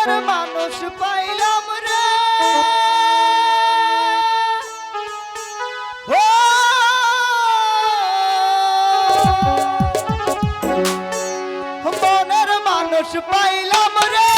সুন্দর মানুষ পাইলাম রে। ও! মনের মানুষ পাইলাম রে।